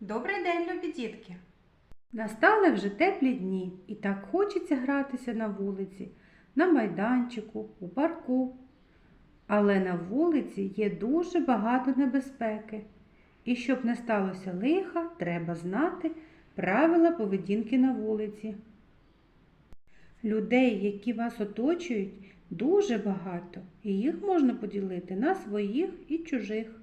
Добрий день, любі дітки! Настали вже теплі дні, і так хочеться гратися на вулиці, на майданчику, у парку. Але на вулиці є дуже багато небезпеки. І щоб не сталося лиха, треба знати правила поведінки на вулиці. Людей, які вас оточують, дуже багато, і їх можна поділити на своїх і чужих.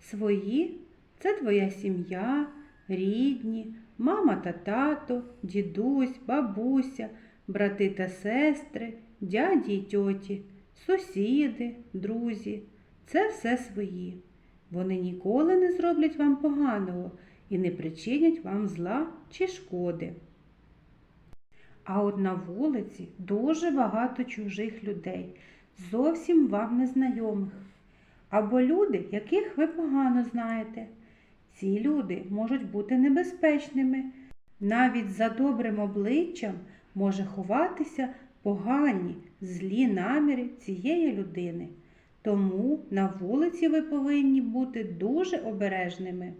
Свої це твоя сім'я, рідні, мама та тато, дідусь, бабуся, брати та сестри, дяді й тьоті, сусіди, друзі. Це все свої. Вони ніколи не зроблять вам поганого і не причинять вам зла чи шкоди. А от на вулиці дуже багато чужих людей, зовсім вам незнайомих. Або люди, яких ви погано знаєте. Ці люди можуть бути небезпечними. Навіть за добрим обличчям може ховатися погані, злі наміри цієї людини. Тому на вулиці ви повинні бути дуже обережними.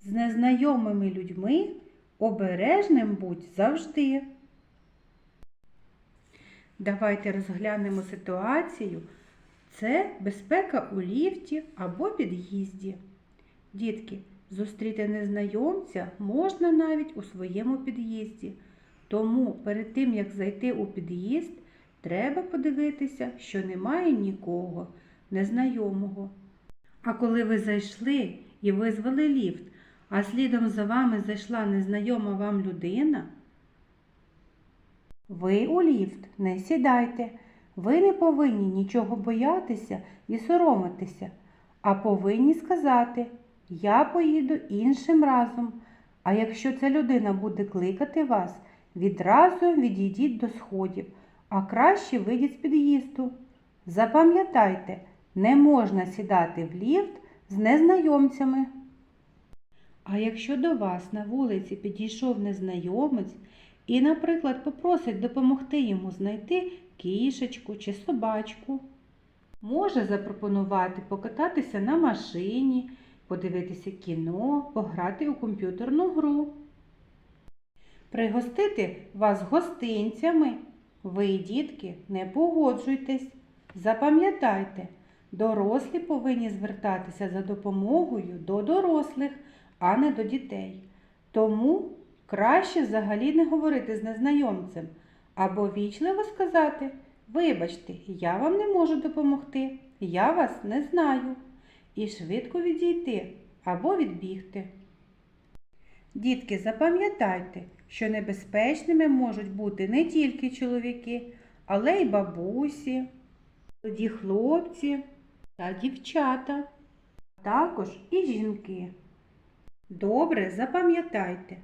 З незнайомими людьми обережним будь завжди. Давайте розглянемо ситуацію. Це безпека у ліфті або під'їзді. Дітки, зустріти незнайомця можна навіть у своєму під'їзді. Тому перед тим, як зайти у під'їзд, треба подивитися, що немає нікого незнайомого. А коли ви зайшли і визвали ліфт, а слідом за вами зайшла незнайома вам людина, ви у ліфт не сідайте. Ви не повинні нічого боятися і соромитися, а повинні сказати Я поїду іншим разом. А якщо ця людина буде кликати вас, відразу відійдіть до сходів, а краще вийдіть з під'їзду. Запам'ятайте, не можна сідати в ліфт з незнайомцями. А якщо до вас на вулиці підійшов незнайомець і, наприклад, попросить допомогти йому знайти кішечку чи собачку, може запропонувати покататися на машині, подивитися кіно, пограти у комп'ютерну гру, пригостити вас гостинцями. Ви, дітки, не погоджуйтесь. Запам'ятайте, дорослі повинні звертатися за допомогою до дорослих, а не до дітей. Тому краще взагалі не говорити з незнайомцем або вічливо сказати Вибачте, я вам не можу допомогти, я вас не знаю. І швидко відійти або відбігти. Дітки, запам'ятайте, що небезпечними можуть бути не тільки чоловіки, але й бабусі, тоді хлопці та дівчата, а також і жінки. Добре запам'ятайте,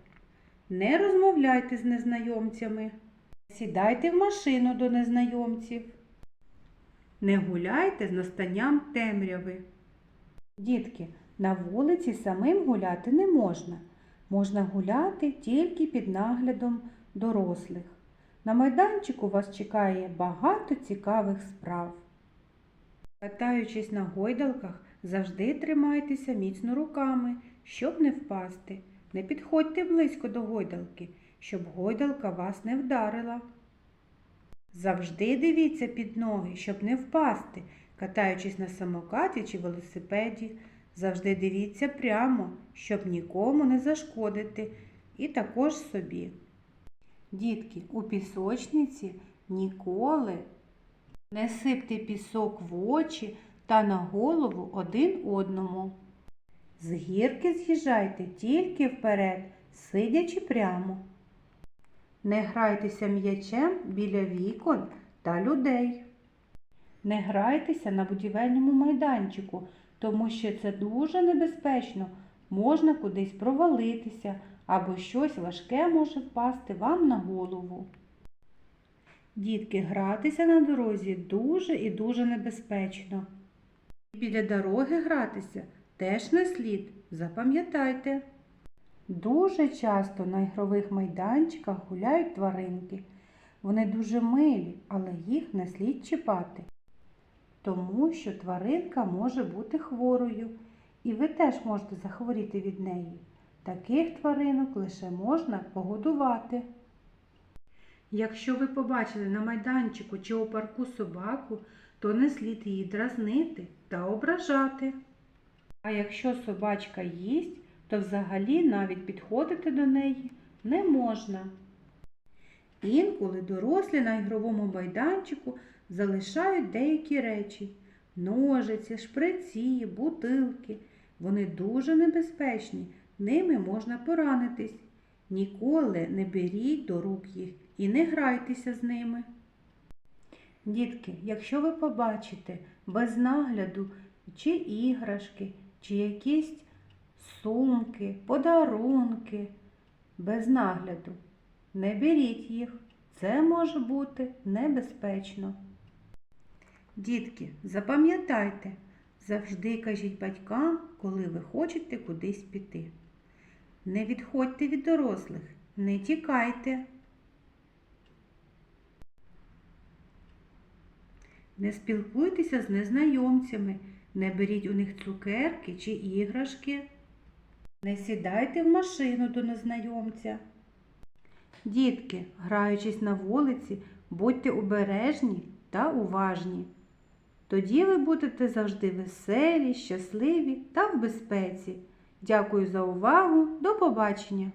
не розмовляйте з незнайомцями, сідайте в машину до незнайомців, не гуляйте з настанням темряви. Дітки, на вулиці самим гуляти не можна. Можна гуляти тільки під наглядом дорослих. На майданчику вас чекає багато цікавих справ. Катаючись на гойдалках, завжди тримайтеся міцно руками, щоб не впасти. Не підходьте близько до гойдалки, щоб гойдалка вас не вдарила. Завжди дивіться під ноги, щоб не впасти, катаючись на самокаті чи велосипеді. Завжди дивіться прямо, щоб нікому не зашкодити, і також собі. Дітки, у пісочниці ніколи не сипте пісок в очі та на голову один одному. З гірки з'їжджайте тільки вперед, сидячи прямо. Не грайтеся м'ячем біля вікон та людей. Не грайтеся на будівельному майданчику, тому що це дуже небезпечно. Можна кудись провалитися або щось важке може впасти вам на голову. Дітки, гратися на дорозі дуже і дуже небезпечно. Біля дороги гратися теж не слід, запам'ятайте. Дуже часто на ігрових майданчиках гуляють тваринки. Вони дуже милі, але їх не слід чіпати, тому що тваринка може бути хворою і ви теж можете захворіти від неї. Таких тваринок лише можна погодувати. Якщо ви побачили на майданчику чи у парку собаку, то не слід її дразнити та ображати. А якщо собачка їсть, то взагалі навіть підходити до неї не можна. Інколи дорослі на ігровому майданчику залишають деякі речі ножиці, шприці, бутилки. Вони дуже небезпечні, ними можна поранитись. Ніколи не беріть до рук їх і не грайтеся з ними. Дітки, якщо ви побачите без нагляду чи іграшки, чи якісь сумки, подарунки без нагляду, не беріть їх. Це може бути небезпечно. Дітки, запам'ятайте, завжди кажіть батькам, коли ви хочете кудись піти. Не відходьте від дорослих, не тікайте. Не спілкуйтеся з незнайомцями, не беріть у них цукерки чи іграшки. Не сідайте в машину до незнайомця. Дітки, граючись на вулиці, будьте обережні та уважні. Тоді ви будете завжди веселі, щасливі та в безпеці. Дякую за увагу. До побачення!